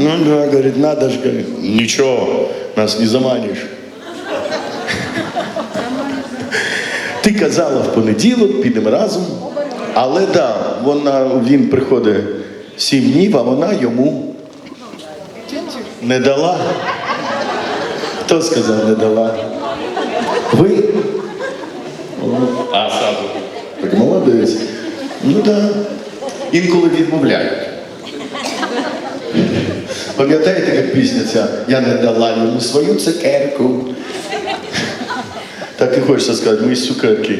Ну да, говорит, надо же, говорит, ничего, нас не заманишь. Ти казала в понеділок, підемо разом. Але да, вона, він приходить сім днів, а вона йому не дала. Хто сказав не дала? Ви? А, сам. Так молодець. Ну так. Да. Інколи відмовляють. Пам'ятаєте, як пісня ця Я не дала йому свою цукерку. Так і хочеться сказати, ми з цукерки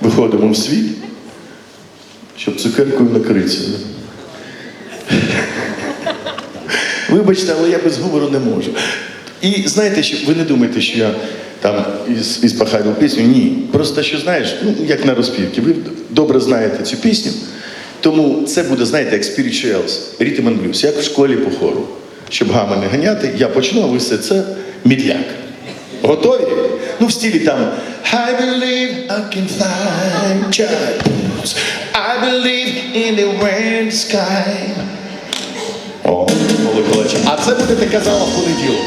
виходимо в світ, щоб цукеркою накритися. Вибачте, але я без гумору не можу. І знаєте, що ви не думаєте, що я там із, із похайну пісню. Ні. Просто що знаєш, ну як на розпівці, ви добре знаєте цю пісню. Тому це буде, знаєте, як spirituals, rhythm and blues, як в школі по хору. Щоб гами не ганяти, я почну, а ви все це мідляк. Готові? Ну, в стилі там I believe I can fly child. I believe in the wind sky. О, Миколаївич. А це будете казала в понеділок.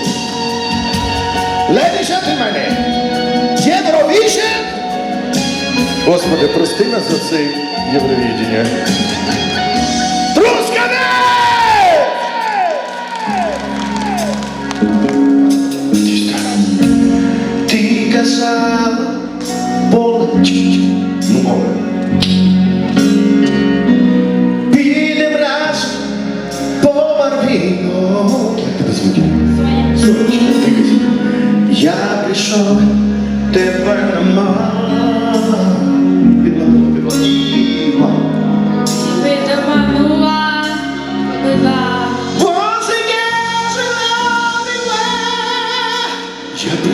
Ladies and gentlemen, Євровіжн! Господи, прости нас за це Євровідення. Трускавець! Ти казала, Бога, ну, Бога. Я прийшов, тебе нема.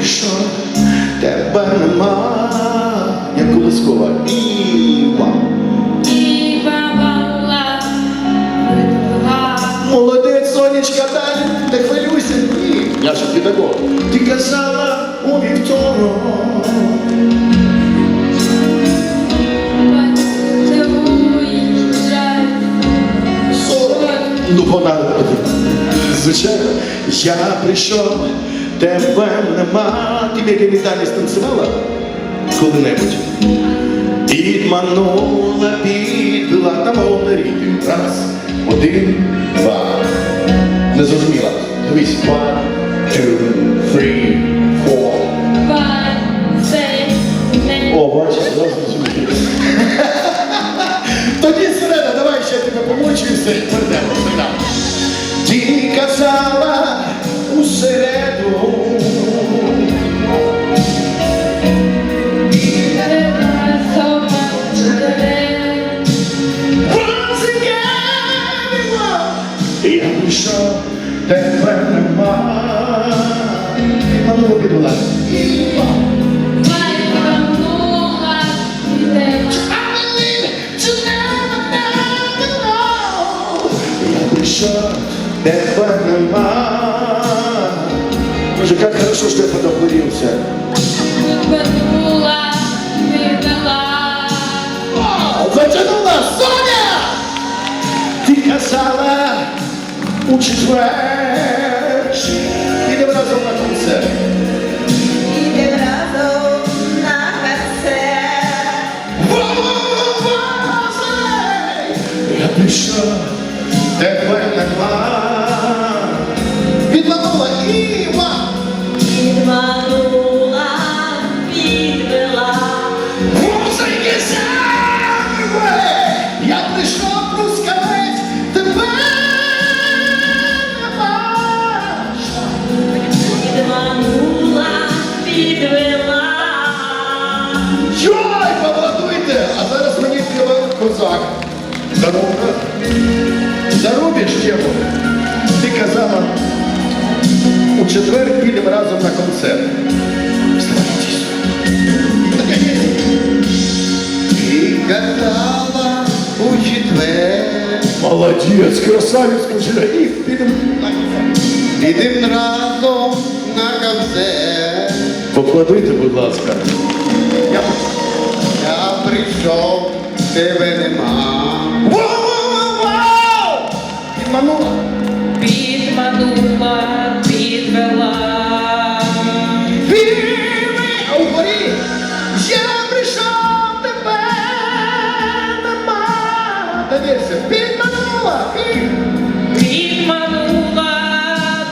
Прийшов, тебе нема. Як колискова. Іва. І бабала, вела. Молодець, сонечка, далі, не хвилюйся, ні. Я ж педагог. Ти казала у вівторок. Ну, вона, звичайно, я прийшов, тебе нема. Ти Леді Віталій станцювала коли-небудь? Підманула, підвела, там головне ритм. Раз, один, два. Не зрозуміла. Дивись. One, two, three, four. О, бачиш, зараз зрозумів. Тоді сирена, давай ще тебе помочуюся і перейдемо. Ти казала у середу. Once again, я прийшов, тебе нема. А ну, підвела. Я пришел, тебе нема. Боже, как хорошо, что я подохлурился. Затянула Соня! Ти казала у четвер. Ідемо разом на концерт. Я прийшов, тебе Зарубіж. Ти казала, у четвер підемо разом на концерт. Ти казала у четвер, Молодець, красавець, скажи, і підемо на концерт. підем разом на концерт. Поплодуйте, будь ласка. Я... Я прийшов, тебе нема. Вау-вау-вау! Підманула. підвела. Вірми, а вгорі я прийшов тебе нема. Довірся, підманула, під. Підманула,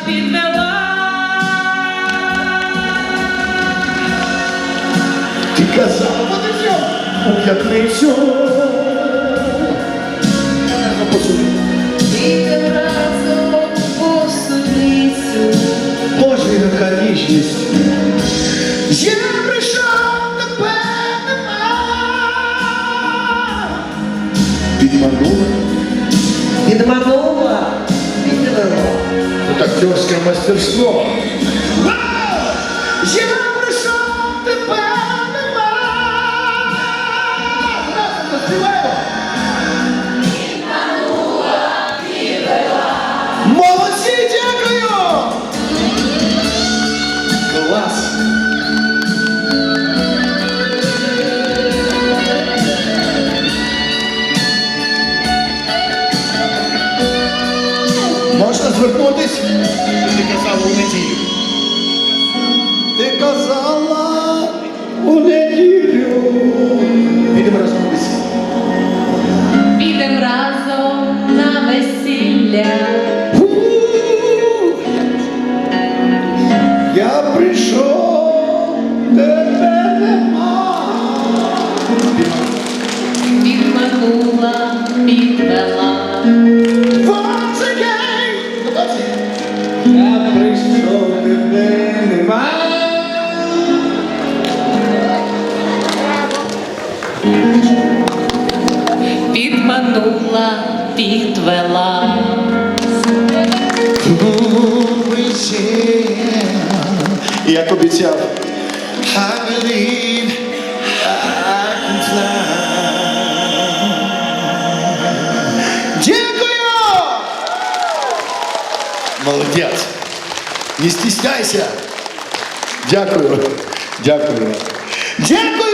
підвела. Ти казав, подився, у п'ятницю. Я прийшов тебе нема. Підманула. Підманула, підвела. Вот актерское мастерство. Я прийшов тебе нема. Можна звернутись? Ти казала у неділю. Ти казала у неділю. Як обіцяв. I believe I can fly. Дякую! Молодець. Не стісняйся. Дякую. Дякую. Дякую, Трускавець, люди добрі!